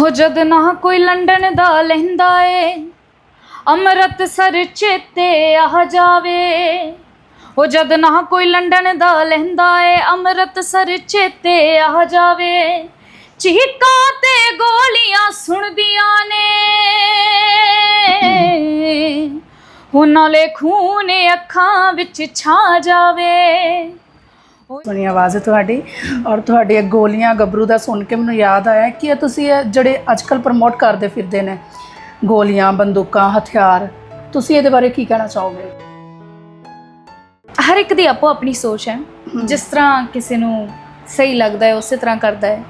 ਹੋ ਜਦ ਨਾ ਕੋਈ ਲੰਡਨ ਦਾ ਲਹਿੰਦਾ ਏ, ਅੰਮ੍ਰਿਤਸਰ ਚੇਤੇ ਆ ਜਾਵੇ। ਹੋ ਜਦ ਨਾ ਕੋਈ ਲੰਡਨ ਦਾ ਲਹਿੰਦਾ ਏ, ਅੰਮ੍ਰਿਤਸਰ ਚੇਤੇ ਆ ਜਾਵੇ। ਚੀਕਾਂ ਤੇ ਗੋਲੀਆਂ ਸੁਣਦੀਆਂ ਨੇ। ਉਹਨਾਂ ਨਾਲੇ ਖੂਨ ਅੱਖਾਂ ਵਿੱਚ ਛਾ ਜਾਵੇ। ਬਣੀ ਆਵਾਜ਼ ਹੈ ਤੁਹਾਡੀ ਔਰ ਤੁਹਾਡੀ ਇਹ ਗੋਲੀਆਂ ਗੱਭਰੂ ਦਾ ਸੁਣ ਕੇ ਮੈਨੂੰ ਯਾਦ ਆਇਆ ਕਿ ਇਹ ਤੁਸੀਂ ਇਹ ਜਿਹੜੇ ਅੱਜਕੱਲ ਪ੍ਰਮੋਟ ਕਰਦੇ ਫਿਰਦੇ ਨੇ ਗੋਲੀਆਂ ਬੰਦੂਕਾਂ ਹਥਿਆਰ ਤੁਸੀਂ ਇਹਦੇ ਬਾਰੇ ਕੀ ਕਹਿਣਾ ਚਾਹੋਗੇ? ਹਰ ਇੱਕ ਦੀ ਆਪੋ ਆਪਣੀ ਸੋਚ ਹੈ। ਜਿਸ ਤਰ੍ਹਾਂ ਕਿਸੇ ਨੂੰ ਸਹੀ ਲੱਗਦਾ ਹੈ ਉਸੇ ਤਰ੍ਹਾਂ ਕਰਦਾ ਹੈ।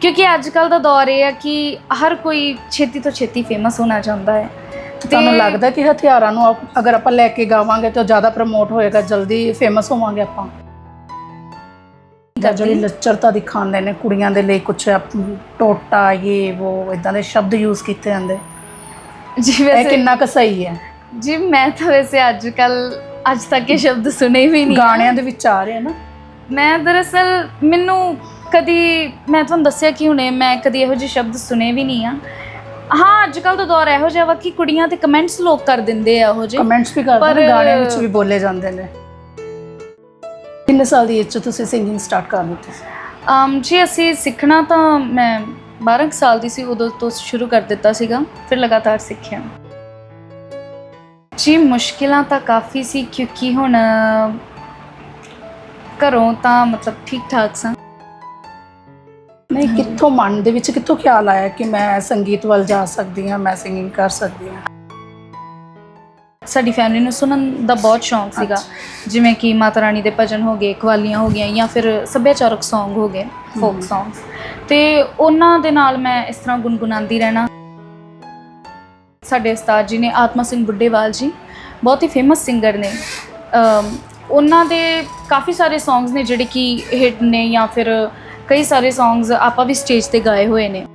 ਕਿਉਂਕਿ ਅੱਜ ਕੱਲ ਦਾ ਦੌਰ ਇਹ ਹੈ ਕਿ ਹਰ ਕੋਈ ਛੇਤੀ ਤੋਂ ਛੇਤੀ ਫੇਮਸ ਹੋਣਾ ਚਾਹੁੰਦਾ ਹੈ। ਤੁਹਾਨੂੰ ਲੱਗਦਾ ਕਿ ਹਥਿਆਰਾਂ ਨੂੰ ਅਗਰ ਆਪਾਂ ਲੈ ਕੇ ਗਾਵਾਂਗੇ ਤਾਂ ਜ਼ਿਆਦਾ ਪ੍ਰਮੋਟ ਹੋਏਗਾ ਜਲਦੀ ਫੇਮਸ ਹੋਵਾਂਗੇ ਆਪਾਂ? ਜਾਂ ਜਿਹੜੀ ਲੱਚਰਤਾ ਦਿਖਾਉਂਦੇ ਨੇ ਕੁੜੀਆਂ ਦੇ ਲਈ ਕੁਝ ਟੋਟਾ ਇਹ ਉਹ ਇਦਾਂ ਦੇ ਸ਼ਬਦ ਯੂਜ਼ ਕੀਤੇ ਜਾਂਦੇ। ਜੀ ਇਹ ਵੈਸੇ ਕਿੰਨਾ ਕੁ ਸਹੀ ਹੈ। ਜੀ ਮੈਂ ਤਾਂ ਵੈਸੇ ਅੱਜ ਕੱਲ ਅੱਜ ਤੱਕ ਇਹ ਸ਼ਬਦ ਸੁਣੇ ਵੀ ਨਹੀਂ ਗਾਣਿਆਂ ਦੇ ਵਿੱਚ ਆ ਰਹੇ ਨਾ। ਮੈਂ ਦਰਅਸਲ ਮੈਨੂੰ ਕਦੀ ਮੈਂ ਤੁਹਾਨੂੰ ਦੱਸਿਆ ਕਿ ਹੁਣੇ ਮੈਂ ਕਦੀ ਇਹੋ ਜਿਹੇ ਸ਼ਬਦ ਸੁਣੇ ਵੀ ਨਹੀਂ ਆ। ਹਾਂ ਅੱਜ ਕੱਲ ਦਾ ਦੌਰ ਇਹੋ ਜਿਹਾ ਵਾ ਕਿ ਕੁੜੀਆਂ ਤੇ ਕਮੈਂਟਸ ਲੋਕ ਕਰ ਦਿੰਦੇ ਆ ਇਹੋ ਜਿਹੇ। ਕਮੈਂਟਸ ਵੀ ਕਰਦੇ ਨੇ ਪਰ- ਗਾਣਿਆਂ ਵਿੱਚ ਵੀ ਬੋਲੇ ਜਾਂਦੇ ਨੇ। ਕਿੰਨੇ ਸਾਲ ਦੀ ਏਜ 'ਚ ਤੁਸੀਂ ਸਿੰਗਿੰਗ ਸਟਾਰਟ ਕਰ ਦਿੱਤੀ ਅਮ ਜੀ ਅਸੀਂ ਸਿੱਖਣਾ ਤਾਂ ਮੈਂ 12 ਕੁ ਸਾਲ ਦੀ ਸੀ ਉਦੋਂ ਤੋਂ ਸ਼ੁਰੂ ਕਰ ਦਿੱਤਾ ਸੀਗਾ ਫਿਰ ਲਗਾਤਾਰ ਸਿੱਖਿਆ। ਜੀ ਮੁਸ਼ਕਿਲਾਂ ਤਾਂ ਕਾਫੀ ਸੀ ਕਿਉਂਕਿ ਹੁਣ ਘਰੋਂ ਤਾਂ ਮਤਲਬ ਠੀਕ ਠਾਕ ਸਾਂ। ਨਹੀਂ ਕਿੱਥੋਂ ਮਨ ਦੇ ਵਿੱਚ ਕਿੱਥੋਂ ਖਿਆਲ ਆਇਆ ਕਿ ਮੈਂ ਸੰਗੀਤ ਵੱਲ ਜਾ ਸਕਦੀ ਹਾਂ ਮੈਂ ਸਿੰਗਿੰਗ ਕਰ ਸਕਦੀ ਹਾਂ? ਸਾਡੀ ਫੈਮਿਲੀ ਨੂੰ ਸੁਣਨ ਦਾ ਬਹੁਤ ਸ਼ੌਂਕ ਸੀਗਾ। ਜਿਵੇਂ ਕਿ ਮਾਤਾ ਰਾਣੀ ਦੇ ਭਜਨ ਹੋ ਗਏ ਕਵਾਲੀਆਂ ਹੋ ਗਈਆਂ ਜਾਂ ਫਿਰ ਸੱਭਿਆਚਾਰਕ Song ਹੋ ਗਏ ਫੋਕ Songs ਤੇ ਉਹਨਾਂ ਦੇ ਨਾਲ ਮੈਂ ਇਸ ਤਰ੍ਹਾਂ ਗੁੰਗੁਣਾਉਂਦੀ ਰਹਿਣਾ। ਸਾਡੇ ਉਸਤਾਦ ਜੀ ਨੇ ਆਤਮਾ ਸਿੰਘ ਬੁੱਢੇਵਾਲ ਜੀ ਬਹੁਤ ਹੀ ਫੇਮਸ ਸਿੰਗਰ ਨੇ। ਅਮ, ਉਹਨਾਂ ਦੇ ਕਾਫੀ ਸਾਰੇ Songs ਨੇ ਜਿਹੜੇ ਕਿ ਹਿੱਟ ਨੇ ਜਾਂ ਫਿਰ ਕਈ ਸਾਰੇ Songs ਆਪਾਂ ਵੀ ਸਟੇਜ ਤੇ ਗਾਏ ਹੋਏ ਨੇ।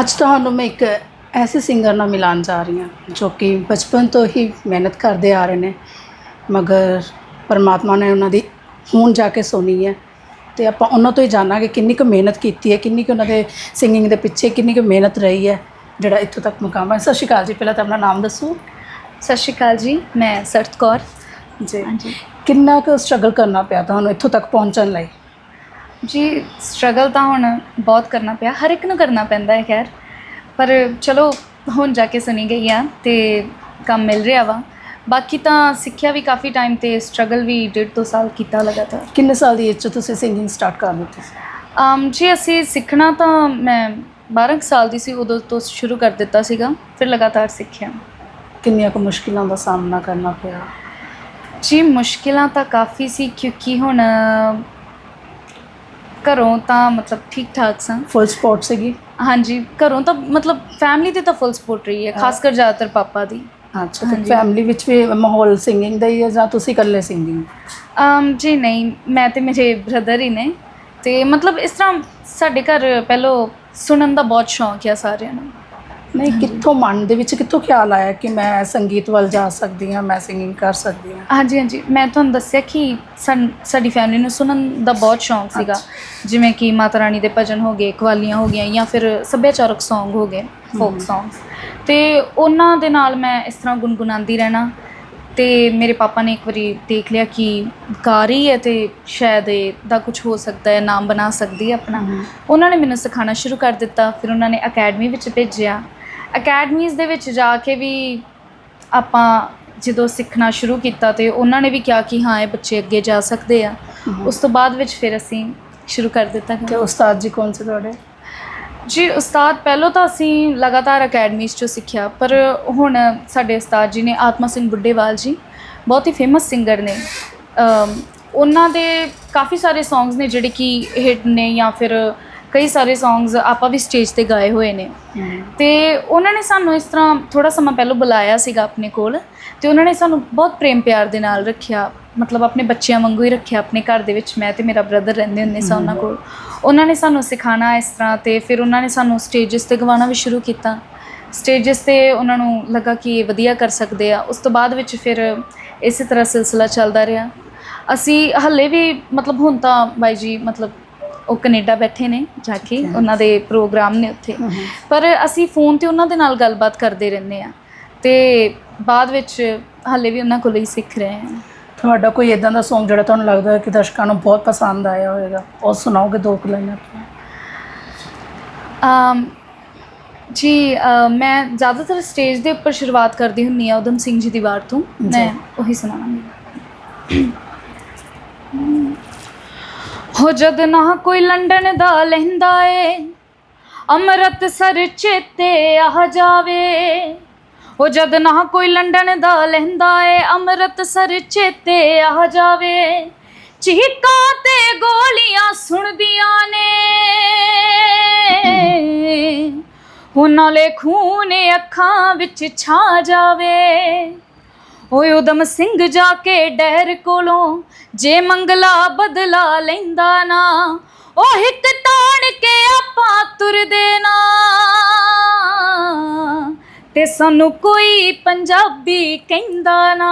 ਅੱਜ ਤੁਹਾਨੂੰ ਮੈਂ ਇੱਕ ਐਸੇ ਸਿੰਗਰ ਨਾਲ ਮਿਲਾਨ ਜਾ ਰਹੀ ਹਾਂ ਜੋ ਕਿ ਬਚਪਨ ਤੋਂ ਹੀ ਮਿਹਨਤ ਕਰਦੇ ਆ ਰਹੇ ਨੇ। ਮਗਰ ਪਰਮਾਤਮਾ ਨੇ ਉਹਨਾਂ ਦੀ ਹੁਣ ਜਾ ਕੇ ਸੁਣੀ ਹੈ ਤੇ ਆਪਾਂ ਉਹਨਾਂ ਤੋਂ ਹੀ ਜਾਣਾਂਗੇ ਕਿੰਨੀ ਕੁ ਮਿਹਨਤ ਕੀਤੀ ਹੈ ਕਿੰਨੀ ਕੁ ਉਹਨਾਂ ਦੇ ਸਿੰਗਿੰਗ ਦੇ ਪਿੱਛੇ ਕਿੰਨੀ ਕੁ ਮਿਹਨਤ ਰਹੀ ਹੈ ਜਿਹੜਾ ਇੱਥੋਂ ਤੱਕ ਮੁਕਾਮ ਹੈ। ਸਤਿ ਸ਼੍ਰੀ ਅਕਾਲ ਜੀ ਪਹਿਲਾਂ ਤਾਂ ਆਪਣਾ ਨਾਮ ਦੱਸੋ। ਸਤਿ ਸ਼੍ਰੀ ਅਕਾਲ ਜੀ ਮੈਂ ਸਰਤ ਕੌਰ। ਜੀ। ਹਾਂਜੀ। ਕਿੰਨਾ ਕੁ ਸਟਰਗਲ ਕਰਨਾ ਪਿਆ ਤੁਹਾਨੂੰ ਇੱਥੋਂ ਤੱਕ ਪਹੁੰਚਣ ਲਈ? ਜੀ ਸਟਰਗਲ ਤਾਂ ਹੁਣ ਬਹੁਤ ਕਰਨਾ ਪਿਆ ਹਰ ਇੱਕ ਨੂੰ ਕਰਨਾ ਪੈਂਦਾ ਹੈ ਖੈਰ। ਪਰ ਚਲੋ ਹੁਣ ਜਾ ਕੇ ਸੁਣੀ ਗਈ ਆ ਤੇ ਕੰਮ ਮਿਲ ਰਿਹਾ ਵਾ। ਬਾਕੀ ਤਾਂ ਸਿੱਖਿਆ ਵੀ ਕਾਫੀ ਟਾਈਮ ਤੇ ਸਟਰਗਲ ਵੀ ਡੇਢ ਦੋ ਸਾਲ ਕੀਤਾ ਲਗਾਤਾਰ। ਕਿੰਨੇ ਸਾਲ ਦੀ ਏਜ 'ਚ ਤੁਸੀਂ ਸਿੰਗਿੰਗ ਸਟਾਰਟ ਕਰ ਦਿੱਤੀ ਅਮ ਜੀ ਅਸੀਂ ਸਿੱਖਣਾ ਤਾਂ ਮੈਂ 12 ਕੁ ਸਾਲ ਦੀ ਸੀ ਉਦੋਂ ਤੋਂ ਸ਼ੁਰੂ ਕਰ ਦਿੱਤਾ ਸੀਗਾ ਫਿਰ ਲਗਾਤਾਰ ਸਿੱਖਿਆ। ਕਿੰਨੀਆਂ ਕੁ ਮੁਸ਼ਕਿਲਾਂ ਦਾ ਸਾਹਮਣਾ ਕਰਨਾ ਪਿਆ? ਜੀ ਮੁਸ਼ਕਿਲਾਂ ਤਾਂ ਕਾਫੀ ਸੀ ਕਿਉਂਕਿ ਹੁਣ ਘਰੋਂ ਤਾਂ ਮਤਲਬ ਠੀਕ ਠਾਕ ਸਾਂ। ਫੁੱਲ ਸਪੋਰਟ ਸੀਗੀ? ਹਾਂਜੀ ਘਰੋਂ ਤਾਂ ਮਤਲਬ ਫੈਮਿਲੀ ਤੇ ਤਾਂ ਫੁੱਲ ਸਪੋਰਟ ਰਹੀ ਹੈ ਖਾਸ ਕਰ ਜ਼ਿਆਦਾਤਰ ਪਾਪਾ ਦੀ। ਅੱਛਾ ਤੇ ਹਾਂਜੀ। ਫੈਮਿਲੀ ਵਿੱਚ ਵੀ ਮਾਹੌਲ ਸਿੰਗਿੰਗ ਦਾ ਹੀ ਹੈ ਜਾਂ ਤੁਸੀਂ ਇਕੱਲੇ ਸਿੰਗਿੰਗ ਅਮ ਜੀ ਨਹੀਂ ਮੈਂ ਤੇ ਮੇਰੇ ਬ੍ਰਦਰ ਹੀ ਨੇ। ਤੇ ਮਤਲਬ ਇਸ ਤਰ੍ਹਾਂ ਸਾਡੇ ਘਰ ਪਹਿਲੋਂ ਸੁਣਨ ਦਾ ਬਹੁਤ ਸ਼ੌਂਕ ਆ ਸਾਰਿਆਂ ਨੂੰ। ਨਹੀਂ ਕਿੱਥੋਂ ਮਨ ਦੇ ਵਿੱਚ ਕਿੱਥੋਂ ਖਿਆਲ ਆਇਆ ਕਿ ਮੈਂ ਸੰਗੀਤ ਵੱਲ ਜਾ ਸਕਦੀ ਹਾਂ ਮੈਂ ਸਿੰਗਿੰਗ ਕਰ ਸਕਦੀ ਹਾਂ? ਹਾਂਜੀ ਹਾਂਜੀ। ਮੈਂ ਤੁਹਾਨੂੰ ਦੱਸਿਆ ਕਿ ਸਾਨ- ਸਾਡੀ ਫੈਮਿਲੀ ਨੂੰ ਸੁਣਨ ਦਾ ਬਹੁਤ ਸ਼ੌਂਕ ਸੀਗਾ। ਜਿਵੇਂ ਕਿ ਮਾਤਾ ਰਾਣੀ ਦੇ ਭਜਨ ਹੋ ਗਏ ਕਵਾਲੀਆਂ ਹੋ ਗਈਆਂ ਜਾਂ ਫਿਰ ਸੱਭਿਆਚਾਰਕ Song ਹੋ ਗਏ ਫੋਕ Songs ਤੇ ਉਹਨਾਂ ਦੇ ਨਾਲ ਮੈਂ ਇਸ ਤਰ੍ਹਾਂ ਗੁੰਗੁਣਾਉਂਦੀ ਰਹਿਣਾ। ਤੇ ਮੇਰੇ ਪਾਪਾ ਨੇ ਇੱਕ ਵਾਰੀ ਦੇਖ ਲਿਆ ਕਿ ਗਾ ਰਹੀ ਹੈ ਤੇ ਸ਼ਾਇਦ ਇਹ ਦਾ ਕੁਝ ਹੋ ਸਕਦਾ ਹੈ ਨਾਮ ਬਣਾ ਸਕਦੀ ਹੈ ਆਪਣਾ। ਉਹਨਾਂ ਨੇ ਮੈਨੂੰ ਸਿਖਾਉਣਾ ਸ਼ੁਰੂ ਕਰ ਦਿੱਤਾ। ਫਿਰ ਉਹਨਾਂ ਨੇ ਅਕੈਡਮੀ ਵਿੱਚ ਭੇਜਿਆ। ਅਕੈਡਮੀਜ਼ ਦੇ ਵਿੱਚ ਜਾ ਕੇ ਵੀ ਆਪਾਂ ਜਦੋਂ ਸਿੱਖਣਾ ਸ਼ੁਰੂ ਕੀਤਾ ਤੇ ਉਹਨਾਂ ਨੇ ਵੀ ਕਿਹਾ ਕਿ ਹਾਂ ਇਹ ਬੱਚੇ ਅੱਗੇ ਜਾ ਸਕਦੇ ਆ। ਉਸ ਤੋਂ ਬਾਅਦ ਵਿੱਚ ਫਿਰ ਅਸੀਂ ਸ਼ੁਰੂ ਕਰ ਦਿੱਤਾ। ਤੇ ਉਸਤਾਦ ਜੀ ਕੌਣ ਸੀ ਤੁਹਾਡੇ? ਜੀ ਉਸਤਾਦ ਪਹਿਲਾਂ ਤਾਂ ਅਸੀਂ ਲਗਾਤਾਰ ਅਕੈਡਮੀਜ਼ 'ਚੋਂ ਸਿੱਖਿਆ ਪਰ ਹੁਣ ਸਾਡੇ ਉਸਤਾਦ ਜੀ ਨੇ ਆਤਮਾ ਸਿੰਘ ਬੁੱਢੇਵਾਲ ਜੀ ਬਹੁਤ ਹੀ ਫੇਮਸ ਸਿੰਗਰ ਨੇ। ਉਹਨਾਂ ਦੇ ਕਾਫੀ ਸਾਰੇ Songs ਨੇ ਜਿਹੜੇ ਕਿ ਹਿੱਟ ਨੇ ਜਾਂ ਫਿਰ ਕਈ ਸਾਰੇ ਸੌਂਗਸ ਆਪਾਂ ਵੀ ਸਟੇਜ ਤੇ ਗਾਏ ਹੋਏ ਨੇ। ਤੇ ਉਹਨਾਂ ਨੇ ਸਾਨੂੰ ਇਸ ਤਰ੍ਹਾਂ ਥੋੜਾ ਸਮਾਂ ਪਹਿਲਾਂ ਬੁਲਾਇਆ ਸੀਗਾ ਆਪਣੇ ਕੋਲ ਤੇ ਉਹਨਾਂ ਨੇ ਸਾਨੂੰ ਬਹੁਤ ਪ੍ਰੇਮ ਪਿਆਰ ਦੇ ਨਾਲ ਰੱਖਿਆ। ਮਤਲਬ ਆਪਣੇ ਬੱਚਿਆਂ ਵਾਂਗੂ ਹੀ ਰੱਖਿਆ ਆਪਣੇ ਘਰ ਦੇ ਵਿੱਚ। ਮੈਂ ਤੇ ਮੇਰਾ ਬ੍ਰਦਰ ਰਹਿੰਦੇ ਹੁੰਦੇ ਸਾਂ ਉਹਨਾਂ ਕੋਲ। ਉਹਨਾਂ ਨੇ ਸਾਨੂੰ ਸਿਖਾਣਾ ਇਸ ਤਰ੍ਹਾਂ ਤੇ ਫਿਰ ਉਹਨਾਂ ਨੇ ਸਾਨੂੰ ਸਟੇਜਸ ਤੇ ਗਵਾਣਾ ਵੀ ਸ਼ੁਰੂ ਕੀਤਾ। ਸਟੇਜਸ ਤੇ ਉਹਨਾਂ ਨੂੰ ਲੱਗਾ ਕਿ ਇਹ ਵਧੀਆ ਕਰ ਸਕਦੇ ਆ। ਉਸ ਤੋਂ ਬਾਅਦ ਵਿੱਚ ਫਿਰ ਇਸੇ ਤਰ੍ਹਾਂ ਸਿਲਸਿਲਾ ਚੱਲਦਾ ਰਿਹਾ। ਅਸੀਂ ਹੱਲੇ ਵੀ ਮਤਲਬ ਹੁਣ ਤਾਂ ਬਾਈ ਜੀ ਮਤਲਬ ਉਹ ਕੈਨੇਡਾ ਬੈਠੇ ਨੇ ਜਾ ਕੇ। ਉਹਨਾਂ ਦੇ ਪ੍ਰੋਗਰਾਮ ਨੇ ਉੱਥੇ। ਪਰ ਅਸੀਂ ਫੋਨ ਤੇ ਉਹਨਾਂ ਦੇ ਨਾਲ ਗੱਲਬਾਤ ਕਰਦੇ ਰਹਿੰਦੇ ਆ ਤੇ ਬਾਅਦ ਵਿੱਚ ਹਾਲੇ ਵੀ ਉਹਨਾਂ ਕੋਲੋਂ ਹੀ ਸਿੱਖ ਰਹੇ ਹਾਂ ਤੁਹਾਡਾ ਕੋਈ ਇਦਾਂ ਦਾ Song ਜਿਹੜਾ ਤੁਹਾਨੂੰ ਲੱਗਦਾ ਹੈ ਕਿ ਦਰਸ਼ਕਾਂ ਨੂੰ ਬਹੁਤ ਪਸੰਦ ਆਇਆ ਹੋਵੇਗਾ ਉਹ ਸੁਣਾਓਗੇ ਦੋ ਕੁ ਲਾਈਨਾਂ? ਅਮ ਜੀ ਅ, ਮੈਂ ਜ਼ਿਆਦਾਤਰ ਸਟੇਜ ਦੇ ਉੱਪਰ ਸ਼ੁਰੂਆਤ ਕਰਦੀ ਹੁੰਨੀ ਆ ਉਦਮ ਸਿੰਘ ਜੀ ਦੀ ਵਾਰ ਤੋਂ। ਮੈਂ ਉਹੀ ਸੁਣਾਵਾਂਗੀ ਹੋ ਜਦ ਨਾ ਕੋਈ ਲੰਡਨ ਦਾ ਲਹਿੰਦਾ ਏ, ਅੰਮ੍ਰਿਤਸਰ ਚੇਤੇ ਆ ਜਾਵੇ। ਹੋ ਜਦ ਨਾ ਕੋਈ ਲੰਡਨ ਦਾ ਲਹਿੰਦਾ ਏ, ਅੰਮ੍ਰਿਤਸਰ ਚੇਤੇ ਆ ਜਾਵੇ। ਚੀਕਾਂ ਤੇ ਗੋਲੀਆਂ ਸੁਣਦੀਆਂ ਨੇ। ਉਹਨਾਂ ਨਾਲੇ ਖੂਨ ਅੱਖਾਂ ਵਿੱਚ ਛਾ ਜਾਵੇ। ਓਏ ਉਦਮ ਸਿੰਘ ਜਾ ਕੇ ਡਹਿਰ ਕੋਲੋਂ, ਜੇ ਮੰਗਲਾ ਬਦਲਾ ਲੈਂਦਾ ਨਾ, ਉਹ ਹਿੱਕ ਤਾਣ ਕੇ ਆਪਾਂ ਤੁਰਦੇ ਨਾ। ਤੇ ਸਾਨੂੰ ਕੋਈ ਪੰਜਾਬੀ ਕਹਿੰਦਾ ਨਾ।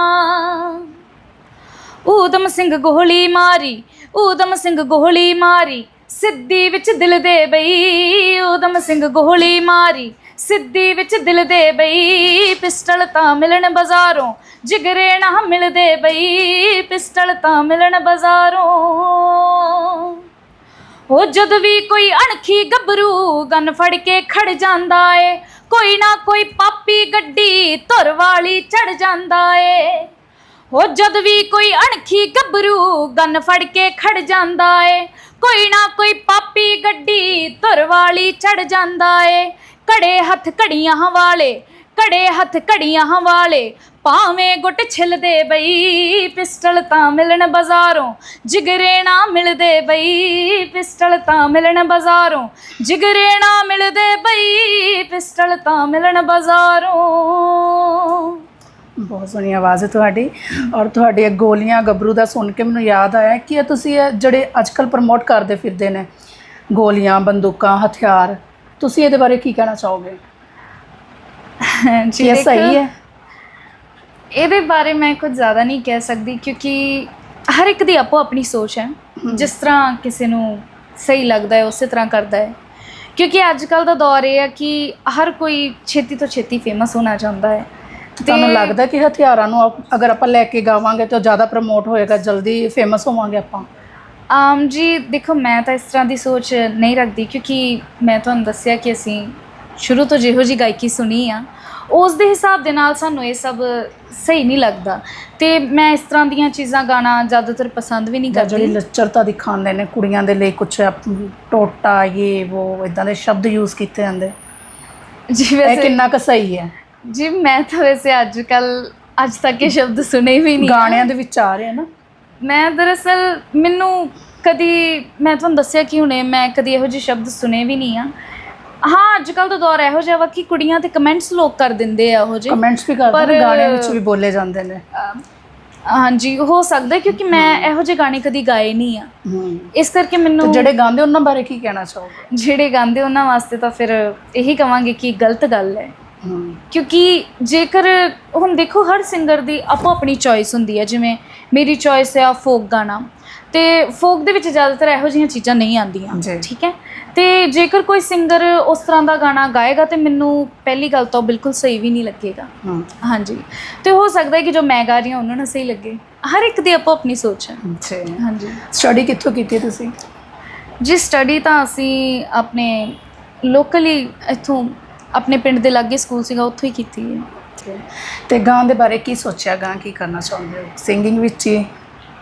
ਊਧਮ ਸਿੰਘ ਗੋਲੀ ਮਾਰੀ, ਊਧਮ ਸਿੰਘ ਗੋਲੀ ਮਾਰੀ, ਸਿੱਧੀ ਵਿੱਚ ਦਿਲ ਦੇ ਬਈ, ਊਧਮ ਸਿੰਘ ਗੋਲੀ ਮਾਰੀ ਸਿੱਧੀ ਵਿੱਚ ਦਿਲ ਦੇ ਬਈ, ਪਿਸਟਲ ਤਾਂ ਮਿਲਣ ਬਾਜ਼ਾਰੋਂ। ਜਿਗਰੇ ਨਾ ਮਿਲਦੇ ਬਈ, ਪਿਸਟਲ ਤਾਂ ਮਿਲਣ ਬਾਜ਼ਾਰੋਂ। ਉਹ ਜਦ ਵੀ ਕੋਈ ਅਣਖੀ ਗੱਭਰੂ ਗਨ ਫੜ ਕੇ ਖੜ ਜਾਂਦਾ ਏ, ਕੋਈ ਨਾ ਕੋਈ ਪਾਪੀ ਗੱਡੀ ਧੁਰ ਵਾਲੀ ਚੜ ਜਾਂਦਾ ਏ। ਉਹ ਜਦ ਵੀ ਕੋਈ ਅਣਖੀ ਗੱਭਰੂ ਗਨ ਫੜ ਕੇ ਖੜ ਜਾਂਦਾ ਏ, ਕੋਈ ਨਾ ਕੋਈ ਪਾਪੀ ਗੱਡੀ ਧੁਰ ਵਾਲੀ ਚੜ ਜਾਂਦਾ ਏ। ਘੜੇ ਹੱਥ ਘੜੀਆਂ ਵਾਲੇ, ਘੜੇ ਹੱਥ ਘੜੀਆਂ ਵਾਲੇ। ਭਾਵੇਂ ਗੁੱਟ ਛਿਲਦੇ ਬਈ, ਪਿਸਟਲ ਤਾਂ ਮਿਲਣ ਬਾਜ਼ਾਰੋਂ। ਜਿਗਰੇ ਨਾ ਮਿਲਦੇ ਬਈ, ਪਿਸਟਲ ਤਾਂ ਮਿਲਣ ਬਾਜ਼ਾਰੋਂ। ਜਿਗਰੇ ਨਾ ਮਿਲਦੇ ਬਈ, ਪਿਸਟਲ ਤਾਂ ਮਿਲਣ ਬਾਜ਼ਾਰੋਂ। ਬਹੁਤ ਸੋਹਣੀ ਆਵਾਜ਼ ਹੈ ਤੁਹਾਡੀ। ਔਰ ਤੁਹਾਡੀਆਂ ਗੋਲੀਆਂ ਗੱਭਰੂ ਦਾ ਸੁਣ ਕੇ ਮੈਨੂੰ ਯਾਦ ਆਇਆ ਕਿ ਇਹ ਤੁਸੀਂ ਇਹ ਜਿਹੜੇ ਅੱਜਕੱਲ ਪ੍ਰਮੋਟ ਕਰਦੇ ਫਿਰਦੇ ਨੇ। ਗੋਲੀਆਂ, ਬੰਦੂਕਾਂ, ਹਥਿਆਰ। ਤੁਸੀਂ ਇਹਦੇ ਬਾਰੇ ਕੀ ਕਹਿਣਾ ਚਾਹੋਗੇ? ਜੀ ਕੀ ਇਹ ਦੇਖੋ, ਸਹੀ ਹੈ? ਇਹਦੇ ਬਾਰੇ ਮੈਂ ਕੁਝ ਜ਼ਿਆਦਾ ਨਹੀਂ ਕਹਿ ਸਕਦੀ ਕਿਉਂਕਿ ਹਰ ਇੱਕ ਦੀ ਆਪੋ ਆਪਣੀ ਸੋਚ ਹੈ। ਜਿਸ ਤਰ੍ਹਾਂ ਕਿਸੇ ਨੂੰ ਸਹੀ ਲੱਗਦਾ ਹੈ ਉਸੇ ਤਰ੍ਹਾਂ ਕਰਦਾ ਹੈ। ਕਿਉਂਕਿ ਅੱਜ ਕੱਲ ਦਾ ਦੌਰ ਇਹ ਹੈ ਕਿ ਹਰ ਕੋਈ ਛੇਤੀ ਤੋਂ ਛੇਤੀ ਫੇਮਸ ਹੋਣਾ ਚਾਹੁੰਦਾ ਹੈ। ਤੁਹਾਨੂੰ ਲੱਗਦਾ ਕਿ ਹਥਿਆਰਾਂ ਨੂੰ ਆਪ- ਅਗਰ ਆਪਾਂ ਲੈ ਕੇ ਗਾਵਾਂਗੇ ਤਾਂ ਜ਼ਿਆਦਾ ਪ੍ਰਮੋਟ ਹੋਏਗਾ ਜਲਦੀ ਫੇਮਸ ਹੋਵਾਂਗੇ ਆਪਾਂ? ਆਮ ਜੀ ਦੇਖੋ ਮੈਂ ਤਾਂ ਇਸ ਤਰ੍ਹਾਂ ਦੀ ਸੋਚ ਨਹੀਂ ਰੱਖਦੀ ਕਿਉਂਕਿ ਮੈਂ ਤੁਹਾਨੂੰ ਦੱਸਿਆ ਕਿ ਅਸੀਂ ਸ਼ੁਰੂ ਤੋਂ ਜਿਹੋ ਜੀ ਗਾਇਕੀ ਸੁਣੀ ਆ। ਉਸ ਦੇ ਹਿਸਾਬ ਦੇ ਨਾਲ ਸਾਨੂੰ ਇਹ ਸਭ ਸਹੀ ਨਹੀਂ ਲੱਗਦਾ। ਤੇ ਮੈਂ ਇਸ ਤਰ੍ਹਾਂ ਦੀਆਂ ਚੀਜ਼ਾਂ ਗਾਣਾ ਜ਼ਿਆਦਾਤਰ ਪਸੰਦ ਵੀ ਨਹੀਂ ਜਾਂ ਜਿਹੜੀ ਕਰਦੀ। ਲੱਚਰਤਾ ਦਿਖਾਉਂਦੇ ਨੇ ਕੁੜੀਆਂ ਦੇ ਲਈ ਕੁਝ ਟੋਟਾ ਇਹ ਉਹ ਇਦਾਂ ਦੇ ਸ਼ਬਦ ਯੂਜ਼ ਕੀਤੇ ਜਾਂਦੇ। ਜੀ ਇਹ ਵੈਸੇ ਕਿੰਨਾ ਕੁ ਸਹੀ ਹੈ? ਜੀ ਮੈਂ ਤਾਂ ਵੈਸੇ ਅੱਜ ਕੱਲ ਅੱਜ ਤੱਕ ਇਹ ਸ਼ਬਦ ਸੁਣੇ ਵੀ ਨਹੀਂ ਆ। ਗਾਣਿਆਂ ਦੇ ਵਿੱਚ ਆ ਰਹੇ ਨਾ। ਮੈਂ ਦਰਅਸਲ ਮੈਨੂੰ ਕਦੀ ਮੈਂ ਤੁਹਾਨੂੰ ਦੱਸਿਆ ਕਿ ਹੁਣੇ ਮੈਂ ਕਦੀ ਇਹੋ ਜਿਹੇ ਸ਼ਬਦ ਸੁਣੇ ਵੀ ਨਹੀਂ ਆ। ਹਾਂ ਅੱਜ ਕੱਲ ਦਾ ਦੌਰ ਇਹੋ ਜਿਹਾ ਵਾ ਕਿ ਕੁੜੀਆਂ ਤੇ ਕਮੈਂਟਸ ਲੋਕ ਕਰ ਦਿੰਦੇ ਆ ਇਹੋ ਜਿਹੇ। ਕਮੈਂਟਸ ਵੀ ਕਰਦੇ ਨੇ ਪਰ- ਗਾਣਿਆਂ ਵਿੱਚ ਵੀ ਬੋਲੇ ਜਾਂਦੇ ਨੇ। ਅਮ, ਹਾਂਜੀ ਹੋ ਸਕਦਾ ਹੈ ਕਿਉਂਕਿ ਮੈਂ ਇਹੋ ਜਿਹੇ ਗਾਣੇ ਕਦੀ ਗਾਏ ਨਹੀਂ ਆ। ਹੂੰ। ਇਸ ਕਰਕੇ ਤੇ ਮੈਨੂੰ ਜਿਹੜੇ ਗਾਉਂਦੇ ਉਹਨਾਂ ਬਾਰੇ ਕੀ ਕਹਿਣਾ ਚਾਹੋਗੇ? ਜਿਹੜੇ ਗਾਉਂਦੇ ਉਹਨਾਂ ਵਾਸਤੇ ਤਾਂ ਫਿਰ ਇਹੀ ਕਵਾਂਗੇ ਕਿ ਗਲਤ ਗੱਲ ਹੂੰ। ਕਿਉਂਕਿ ਜੇਕਰ ਹੁਣ ਦੇਖੋ ਹਰ ਸਿੰਗਰ ਦੀ ਆਪੋ ਆਪਣੀ ਚੋਇਸ ਹੁੰਦੀ ਹੈ ਜਿਵੇਂ ਮੇਰੀ ਚੋਇਸ ਹੈ ਫੋਕ ਗਾਣਾ। ਤੇ ਫੋਕ ਦੇ ਵਿੱਚ ਜ਼ਿਆਦਾਤਰ ਇਹੋ ਜਿਹੀਆਂ ਚੀਜ਼ਾਂ ਨਹੀਂ ਆਉਂਦੀਆਂ। ਠੀਕ ਹੈ? ਤੇ ਜੇਕਰ ਕੋਈ ਸਿੰਗਰ ਉਸ ਤਰ੍ਹਾਂ ਦਾ ਗਾਣਾ ਗਾਏਗਾ ਤੇ ਮੈਨੂੰ ਪਹਿਲੀ ਗੱਲ ਤਾਂ ਬਿਲਕੁਲ ਸਹੀ ਵੀ ਨਹੀਂ ਲੱਗੇਗਾ। ਹਾਂਜੀ। ਤੇ ਹੋ ਸਕਦਾ ਹੈ ਕਿ ਜੋ ਮੈਂ ਗਾ ਰਹੀ ਹਾਂ ਉਹਨਾਂ ਨੂੰ ਸਹੀ ਲੱਗੇ। ਹਰ ਇੱਕ ਦੀ ਆਪੋ ਆਪਣੀ ਸੋਚ ਹੈ। ਜੀ ਹਾਂਜੀ। ਸਟੱਡੀ ਕਿੱਥੋਂ ਕੀਤੀ ਤੁਸੀਂ? ਜੀ ਸਟੱਡੀ ਤਾਂ ਅਸੀਂ ਆਪਣੇ ਲੋਕਲੀ ਇੱਥੋਂ ਆਪਣੇ ਪਿੰਡ ਦੇ ਲਾਗੇ ਸਕੂਲ ਸੀਗਾ ਉੱਥੋਂ ਹੀ ਕੀਤੀ ਹੈ। ਤੇ ਗਾਉਣ ਦੇ ਬਾਰੇ ਕੀ ਸੋਚਿਆ? ਗਾਂ ਕੀ ਕਰਨਾ ਚਾਹੁੰਦੇ ਹੋ? ਸਿੰਗਿੰਗ ਵਿੱਚ ਹੀ?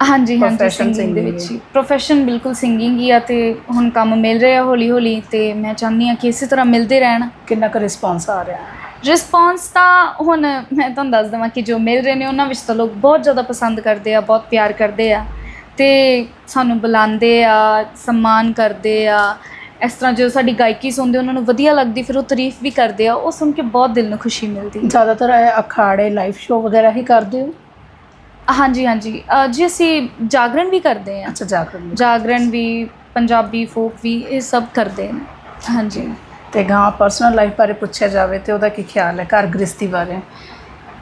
ਹਾਂਜੀ ਹਾਂਜੀ Profession ਸਿੰਗਿੰਗ ਦੇ singing ਵਿੱਚ ਹੈ। ਪ੍ਰੋਫੈਸ਼ਨ ਬਿਲਕੁਲ ਸਿੰਗਿੰਗ ਹੀ ਆ ਤੇ ਹੁਣ ਕੰਮ ਮਿਲ ਰਿਹਾ ਹੌਲੀ ਹੌਲੀ ਤੇ ਮੈਂ ਚਾਹੁੰਦੀ ਹਾਂ ਕਿ ਇਸੇ ਤਰ੍ਹਾਂ ਮਿਲਦੇ ਰਹਿਣ। ਕਿੰਨਾ ਕੁ ਰਿਸਪੌਂਸ ਆ ਰਿਹਾ? ਹੈ ਰਿਸਪੌਂਸ ਤਾਂ ਹੁਣ ਮੈਂ ਤੁਹਾਨੂੰ ਦੱਸ ਦਵਾਂ ਕਿ ਜੋ ਮਿਲ ਰਹੇ ਨੇ ਉਹਨਾਂ ਵਿੱਚ ਤਾਂ ਲੋਕ ਬਹੁਤ ਜ਼ਿਆਦਾ ਪਸੰਦ ਕਰਦੇ ਆ ਬਹੁਤ ਪਿਆਰ ਕਰਦੇ ਆ ਤੇ ਸਾਨੂੰ ਬੁਲਾਉਂਦੇ ਆ ਸਨਮਾਨ ਕਰਦੇ ਆ ਇਸ ਤਰ੍ਹਾਂ ਜੋ ਸਾਡੀ ਗਾਇਕੀ ਸੁਣਦੇ ਉਹਨਾਂ ਨੂੰ ਵਧੀਆ ਲੱਗਦੀ ਫਿਰ ਉਹ ਤਾਰੀਫ ਵੀ ਕਰਦੇ ਆ ਉਹ ਸੁਣ ਕੇ ਬਹੁਤ ਦਿਲ ਨੂੰ ਖੁਸ਼ੀ ਮਿਲਦੀ। ਜ਼ਿਆਦਾਤਰ ਇਹ ਅਖਾੜੇ ਲਾਈਵ ਸ਼ੋਅ ਵਗੈਰਾ ਹੀ ਕਰਦੇ ਹੋ? ਹਾਂਜੀ ਹਾਂਜੀ। ਅ, ਜੀ ਅਸੀਂ ਜਾਗਰਣ ਵੀ ਕਰਦੇ ਆ ਅੱਛਾ ਜਾਗਰਣ ਵਿੱਚ। ਜਾਗਰਣ ਵੀ ਪੰਜਾਬੀ ਫੋਕ ਵੀ ਇਹ ਸਭ ਕਰਦੇ ਨੇ। ਹਾਂਜੀ। ਤੇ ਗਾਂ ਪਰਸਨਲ ਲਾਈਫ ਬਾਰੇ ਪੁੱਛਿਆ ਜਾਵੇ ਤੇ ਉਹਦਾ ਕੀ ਖਿਆਲ ਹੈ ਘਰ ਗ੍ਰਸਤੀ ਬਾਰੇ?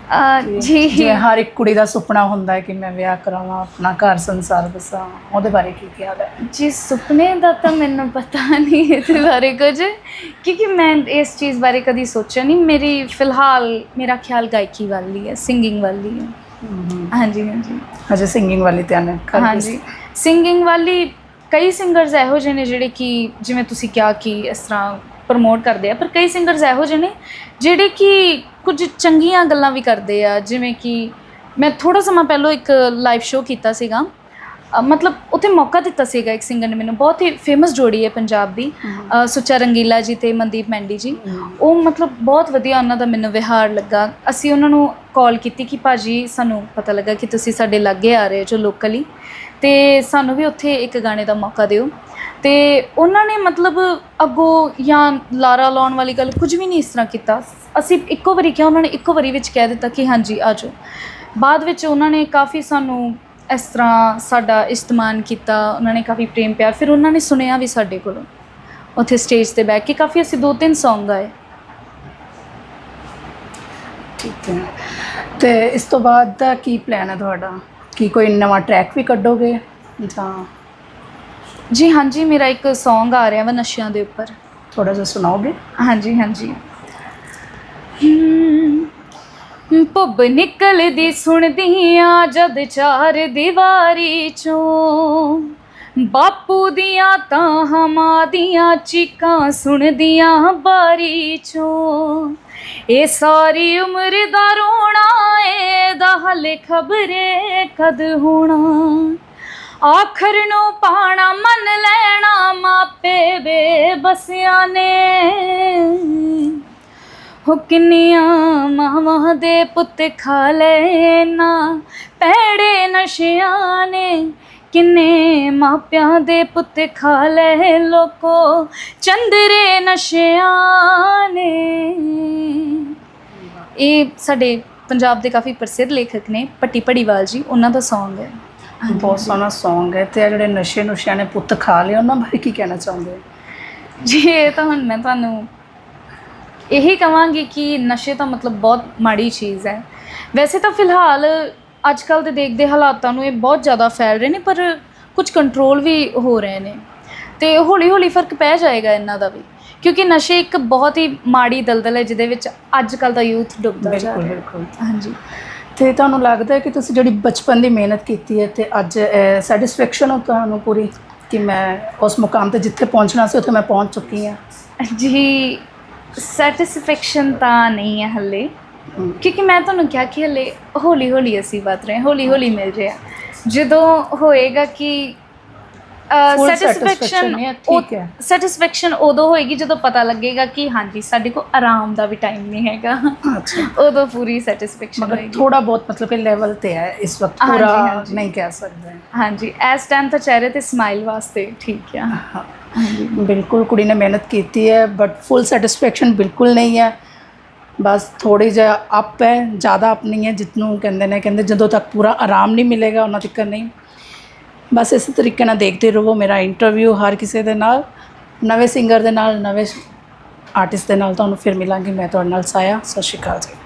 ਅਹ, ਜੀ। ਜਿਵੇਂ ਹਰ ਇੱਕ ਕੁੜੀ ਦਾ ਸੁਪਨਾ ਹੁੰਦਾ ਹੈ ਕਿ ਮੈਂ ਵਿਆਹ ਕਰਾਵਾਂ ਆਪਣਾ ਘਰ ਸੰਸਾਰ ਬਸਾਂ ਉਹਦੇ ਬਾਰੇ ਕੀ ਖਿਆਲ ਹੈ ਜੀ ਸੁਪਨੇ ਦਾ ਤਾਂ ਮੈਨੂੰ ਪਤਾ ਨਹੀਂ ਇਹਦੇ ਬਾਰੇ ਕੁਝ ਕਿਉਂਕਿ ਮੈਂ ਇਸ ਚੀਜ਼ ਬਾਰੇ ਕਦੀ ਸੋਚਿਆ ਨਹੀਂ। ਮੇਰੀ ਫਿਲਹਾਲ ਮੇਰਾ ਖਿਆਲ ਗਾਇਕੀ ਵੱਲ ਹੀ ਹੈ ਸਿੰਗਿੰਗ ਵੱਲ ਹੀ। ਹੈ ਹਾਂਜੀ ਹਾਂਜੀ। ਅਜੇ ਸਿੰਗਿੰਗ ਵਾਲੀ ਧਿਆਨ ਕਰ ਹਾਂਜੀ। ਸਿੰਗਿੰਗ ਵਾਲੀ ਕਈ ਸਿੰਗਰਸ ਇਹੋ ਜਿਹੇ ਨੇ ਜਿਹੜੇ ਕਿ ਜਿਵੇਂ ਤੁਸੀਂ ਕਿਹਾ ਕਿ ਇਸ ਤਰ੍ਹਾਂ ਪ੍ਰਮੋਟ ਕਰਦੇ ਆ ਪਰ ਕਈ ਸਿੰਗਰਸ ਇਹੋ ਜਿਹੇ ਨੇ ਜਿਹੜੇ ਕਿ ਕੁਝ ਚੰਗੀਆਂ ਗੱਲਾਂ ਵੀ ਕਰਦੇ ਆ ਜਿਵੇਂ ਕਿ ਮੈਂ ਥੋੜਾ ਸਮਾਂ ਪਹਿਲਾਂ ਇੱਕ ਲਾਈਵ ਸ਼ੋਅ ਕੀਤਾ ਸੀਗਾ। ਅ, ਮਤਲਬ ਉੱਥੇ ਮੌਕਾ ਦਿੱਤਾ ਸੀਗਾ ਇੱਕ ਸਿੰਗਰ ਨੇ ਮੈਨੂੰ ਬਹੁਤ ਹੀ ਫੇਮਸ ਜੋੜੀ ਹੈ ਪੰਜਾਬ ਦੀ ਅ, ਸੁੱਚਾ ਰੰਗੀਲਾ ਜੀ ਤੇ ਮਨਦੀਪ ਮੈਂਡੀ ਜੀ। ਉਹ ਮਤਲਬ ਬਹੁਤ ਵਧੀਆ ਉਹਨਾਂ ਦਾ ਮੈਨੂੰ ਵਿਹਾਰ ਲੱਗਾ। ਅਸੀਂ ਉਹਨਾਂ ਨੂੰ ਕਾਲ ਕੀਤੀ ਕਿ ਭਾਜੀ ਸਾਨੂੰ ਪਤਾ ਲੱਗਾ ਕਿ ਤੁਸੀਂ ਸਾਡੇ ਲਾਗੇ ਆ ਰਹੇ ਹੋ ਜੋ ਲੋਕਲੀ ਤੇ ਸਾਨੂੰ ਵੀ ਉੱਥੇ ਇੱਕ ਗਾਣੇ ਦਾ ਮੌਕਾ ਦਿਓ। ਤੇ ਉਹਨਾਂ ਨੇ ਮਤਲਬ ਅੱਗੋਂ ਜਾਂ ਲਾਰਾ ਲਾਉਣ ਵਾਲੀ ਗੱਲ ਕੁਝ ਵੀ ਨਹੀਂ ਇਸ ਤਰ੍ਹਾਂ ਕੀਤਾ। ਅਸੀਂ ਇੱਕੋ ਵਾਰੀ ਕਿਹਾ, ਉਹਨਾਂ ਨੇ ਇੱਕੋ ਵਾਰੀ ਵਿੱਚ ਕਹਿ ਦਿੱਤਾ ਕਿ ਹਾਂਜੀ, ਆ ਜਾਓ। ਬਾਅਦ ਵਿੱਚ ਉਹਨਾਂ ਨੇ ਕਾਫੀ ਸਾਨੂੰ ਇਸ ਤਰ੍ਹਾਂ ਸਾਡਾ ਇਸਤਮਾਨ ਕੀਤਾ, ਉਹਨਾਂ ਨੇ ਕਾਫੀ ਪ੍ਰੇਮ ਪਿਆਰ, ਫਿਰ ਉਹਨਾਂ ਨੇ ਸੁਣਿਆ ਵੀ ਸਾਡੇ ਕੋਲੋਂ। ਉੱਥੇ ਸਟੇਜ ਤੇ ਬੈਠ ਕੇ ਕਾਫੀ ਅਸੀਂ ਦੋ ਤਿੰਨ Song ਗਾਏ। ਠੀਕ ਹੈ। ਤੇ ਇਸ ਤੋਂ ਬਾਅਦ ਦਾ ਕੀ ਪਲਾਨ ਹੈ ਤੁਹਾਡਾ? ਕੀ ਕੋਈ ਨਵਾਂ ਟਰੈਕ ਵੀ ਕੱਢੋਗੇ ਜਾਂ ਜੀ ਹਾਂਜੀ ਮੇਰਾ ਇੱਕ Song ਆ ਰਿਹਾ ਵਾ ਨਸ਼ਿਆਂ ਦੇ ਉੱਪਰ। ਥੋੜਾ ਜਿਹਾ ਸੁਣਾਓਗੇ? ਹਾਂਜੀ ਹਾਂਜੀ। ਪੁੱਬ ਨਿਕਲਦੀ ਸੁਣਦੀ ਆ ਜਦ ਚਾਰ ਦੀਵਾਰੀ ਚੋਂ। ਬਾਪੂ ਦੀਆਂ ਤਾਂ ਹਮਾਂ ਦੀਆਂ ਚੀਕਾਂ ਸੁਣਦੀਆਂ ਬਾਰੀ ਚੋਂ। ਇਹ ਸਾਰੀ ਉਮਰ ਦਾ ਰੋਣਾ ਏ ਦਾ ਹਲੇ ਖਬਰੇ ਕਦ ਹੋਣਾ। ਆਖਰ ਨੂੰ ਪਾਣਾ ਮੰਨ ਲੈਣਾ ਮਾਪੇ ਬੇਬਸਿਆਂ ਨੇ। ਹੋ ਕਿੰਨੀਆਂ ਮਾਵਾਂ ਦੇ ਪੁੱਤ ਖਾ ਲੈਣਾ ਪੈੜੇ ਨਸ਼ਿਆਂ ਨੇ। ਕਿੰਨੇ ਮਾਪਿਆਂ ਦੇ ਪੁੱਤ ਖਾ ਲੈ ਲੋਕੋ, ਚੰਦਰੇ ਨਸ਼ਿਆਂ ਨੇ। ਇਹ ਸਾਡੇ ਪੰਜਾਬ ਦੇ ਕਾਫੀ ਪ੍ਰਸਿੱਧ ਲੇਖਕ ਨੇ ਪੱਟੀ ਪੜੀਵਾਲ ਜੀ, ਉਹਨਾਂ ਦਾ Song ਹੈ। ਬਹੁਤ ਸੋਹਣਾ Song ਹੈ ਤੇ ਜਿਹੜੇ ਨਸ਼ੇ ਨੁਸ਼ਿਆਂ ਨੇ ਪੁੱਤ ਖਾ ਲਏ ਉਹਨਾਂ ਬਾਰੇ ਕੀ ਕਹਿਣਾ ਚਾਹੁੰਦੇ ਹੋ? ਜੀ ਇਹ ਤਾਂ ਹੁਣ ਮੈਂ ਤੁਹਾਨੂੰ ਇਹੀ ਕਵਾਂਗੀ ਕਿ ਨਸ਼ੇ ਤਾਂ ਮਤਲਬ ਬਹੁਤ ਮਾੜੀ ਚੀਜ਼ ਹੈ। ਵੈਸੇ ਤਾਂ ਫਿਲਹਾਲ ਅੱਜ ਕੱਲ ਦੇ ਦੇਖਦੇ ਹਾਲਾਤਾਂ ਨੂੰ ਇਹ ਬਹੁਤ ਜ਼ਿਆਦਾ ਫੈਲ ਰਹੇ ਨੇ ਪਰ ਕੁਝ ਕੰਟਰੋਲ ਵੀ ਹੋ ਰਹੇ ਨੇ। ਤੇ ਹੌਲੀ ਹੌਲੀ ਫ਼ਰਕ ਪੈ ਜਾਏਗਾ ਇਹਨਾਂ ਦਾ ਵੀ ਕਿਉਂਕਿ ਨਸ਼ੇ ਇੱਕ ਬਹੁਤ ਹੀ ਮਾੜੀ ਦਲਦਲ ਹੈ ਜਿਹਦੇ ਵਿੱਚ ਅੱਜ ਕੱਲ ਦਾ ਯੂਥ ਡੁੱਬਦਾ ਜਾ ਬਿਲਕੁਲ ਰਿਹਾ ਹੈ। ਬਿਲਕੁਲ। ਹਾਂਜੀ। ਤੇ ਤੁਹਾਨੂੰ ਲੱਗਦਾ ਹੈ ਕਿ ਤੁਸੀਂ ਜਿਹੜੀ ਬਚਪਨ ਦੀ ਮਿਹਨਤ ਕੀਤੀ ਹੈ ਤੇ ਅੱਜ ਸੈਟੀਸਫੈਕਸ਼ਨ ਹੋ ਤੁਹਾਨੂੰ ਪੂਰੀ ਕਿ ਮੈਂ ਉਸ ਮੁਕਾਮ ਤੇ ਜਿੱਥੇ ਪਹੁੰਚਣਾ ਸੀ ਉੱਥੇ ਮੈਂ ਪਹੁੰਚ ਚੁੱਕੀ ਹਾਂ? ਜੀ ਸੈਟੀਸਫੈਕਸ਼ਨ ਤਾਂ ਨਹੀਂ ਹੈ ਹੱਲੇ। ਕਿਉਂਕਿ ਮੈਂ ਤੁਹਾਨੂੰ ਕਿਹਾ ਕਿ ਹਲੇ ਹੌਲੀ ਹੌਲੀ ਅਸੀਂ ਵੱਧ ਰਹੇ ਹੌਲੀ ਹੌਲੀ ਮਿਲ ਰਿਹਾ ਜਦੋਂ ਹੋਏਗਾ ਕਿ ਸੈਟੀਸਫੈਕਸ਼ਨ। ਸੈਟੀਸਫੈਕਸ਼ਨ ਉਦੋਂ ਹੋਏਗੀ ਜਦੋਂ ਪਤਾ ਲੱਗੇਗਾ ਕਿ ਹਾਂਜੀ ਸਾਡੇ ਕੋਲ ਆਰਾਮ ਦਾ ਵੀ ਟਾਈਮ ਨਹੀਂ ਹੈਗਾ। ਅੱਛਾ। ਉਦੋਂ ਪੂਰੀ ਸੈਟੀਸਫੈਕਸ਼ਨ ਹੋਏਗੀ। ਥੋੜਾ ਬਹੁਤ ਮਤਲਬ ਕਿ ਲੈਵਲ ਤੇ ਹੈ ਇਸ ਵਕਤ ਪੂਰਾ। ਨਹੀਂ ਕਹਿ ਸਕਦੇ। ਹਾਂਜੀ ਇਸ ਟਾਈਮ ਤਾਂ ਚਿਹਰੇ ਤੇ ਸਮਾਈਲ ਵਾਸਤੇ ਠੀਕ ਆ। ਹਾਂ। ਹਾਂਜੀ ਬਿਲਕੁਲ ਕੁੜੀ ਨੇ ਮਿਹਨਤ ਕੀਤੀ ਹੈ ਬਟ ਫੁੱਲ ਸੈਟੀਸਫੈਕਸ਼ਨ ਬਿਲਕੁਲ ਨਹੀਂ ਹੈ। ਬਸ ਥੋੜੀ ਜਿਹਾ ਅਪ ਹੈ ਜ਼ਿਆਦਾ ਅਪ ਨਹੀਂ ਹੈ ਜਿਤਨੂੰ ਕਹਿੰਦੇ ਨੇ ਕਹਿੰਦੇ ਜਦੋਂ ਤੱਕ ਪੂਰਾ ਆਰਾਮ ਨਹੀਂ ਮਿਲੇਗਾ ਉਹਨਾਂ ਤੱਕ ਨਹੀਂ। ਬਸ ਇਸ ਤਰੀਕੇ ਨਾਲ ਦੇਖਦੇ ਰਹੋ, ਮੇਰਾ ਇੰਟਰਵਿਊ ਹਰ ਕਿਸੇ ਦੇ ਨਾਲ, ਨਵੇਂ ਸਿੰਗਰ ਦੇ ਨਾਲ, ਨਵੇਂ ਆਰਟਿਸਟ ਦੇ ਨਾਲ ਤੁਹਾਨੂੰ ਫਿਰ ਮਿਲਾਂਗੀ। ਮੈਂ ਤੁਹਾਡੇ ਨਾਲ ਸਾਇਆ, ਸਤਿ ਸ਼੍ਰੀ ਅਕਾਲ ਜੀ।